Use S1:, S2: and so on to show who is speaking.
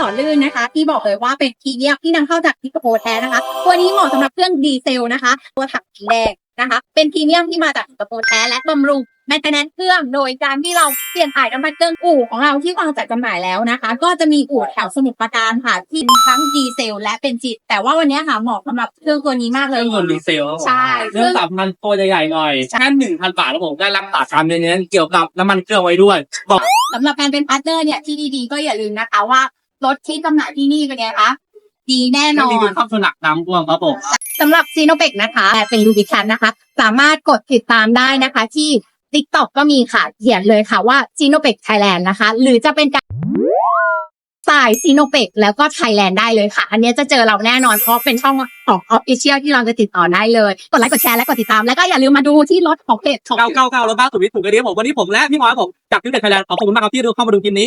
S1: หล่อลื่นนะคะ ที่บอกเลยว่าเป็นทีเยียมที่นำเข้าจากสิงคโปร์แท้นะคะ ตัวนี้เหมาะสำหรับเครื่องดีเซลนะคะ ตัวถังสีแดงนะคะ เป็นพรีเมียมที่มาจากสิงคโปร์แท้และบำรุงแมนเทนแนนเครื่องโดยการที่เราเปลี่ยนถ่ายน้ำมันเครื่องอู่ของเราที่วางจัดจำหน่ายแล้วนะคะ ก็จะมีอู่แถวสมุทรปราการค่ะที่ทั้งดีเซล และเป็นจิต แต่ว่าวันนี้ค่ะเหมาะสำหรับเครื่องตัวนี้มาก
S2: เค
S1: เล
S2: รื่
S1: ย
S2: องยนต์ดีเซลครับผม
S1: ใช่
S2: เรื่องสามพันตัวใหญ่ๆหน่อยแค่หนึ่งพันบาทแล้วผมได้รับปากคำเน้นๆเกี่ยวกับน้ำมันเครื่องไว้ด้วย บอก
S1: สำหรับการเป็นพาร์ทเนอร์เนี่ยที่ดีๆก็อย่าลืมนะคะว่า รถที่จำหน่ายที่นี่เป็นไงคะดีแน่น
S2: ไม่
S1: อ
S2: มี
S1: น
S2: ความสนักน้ำท่วมครับผม
S1: สำหรับซีโนเ e กนะคะแต่เป็นลูบิคันนะคะ สามารถกดติดตามได้นะคะ ที่ t ิ k t o k ก็มีค่ะเขียนเลยค่ะว่าซีโนเ e กไทยแลนด์นะคะ หรือจะเป็นการสายซีโนเ e กแล้วก็ไทยแลนด์ได้เลยค่ะ อันนี้จะเจอเราแน่นอนเพราะเป็นช่องของออฟฟิเชียลที่เราจะติดต่อได้เลย กดไลค์กดแชร์และกดติดตาม แล้วก็อย่าลืมมาดูที่รถของเพจของ
S2: 999รถบ้านสุดวิทย์ถูกกระเดียวผมวันนี้ผมและพี่หมอผมจากพิเศษไทยแลนด์ขอขอบคุณมากครับที่เข้ามาดูคลิปนี้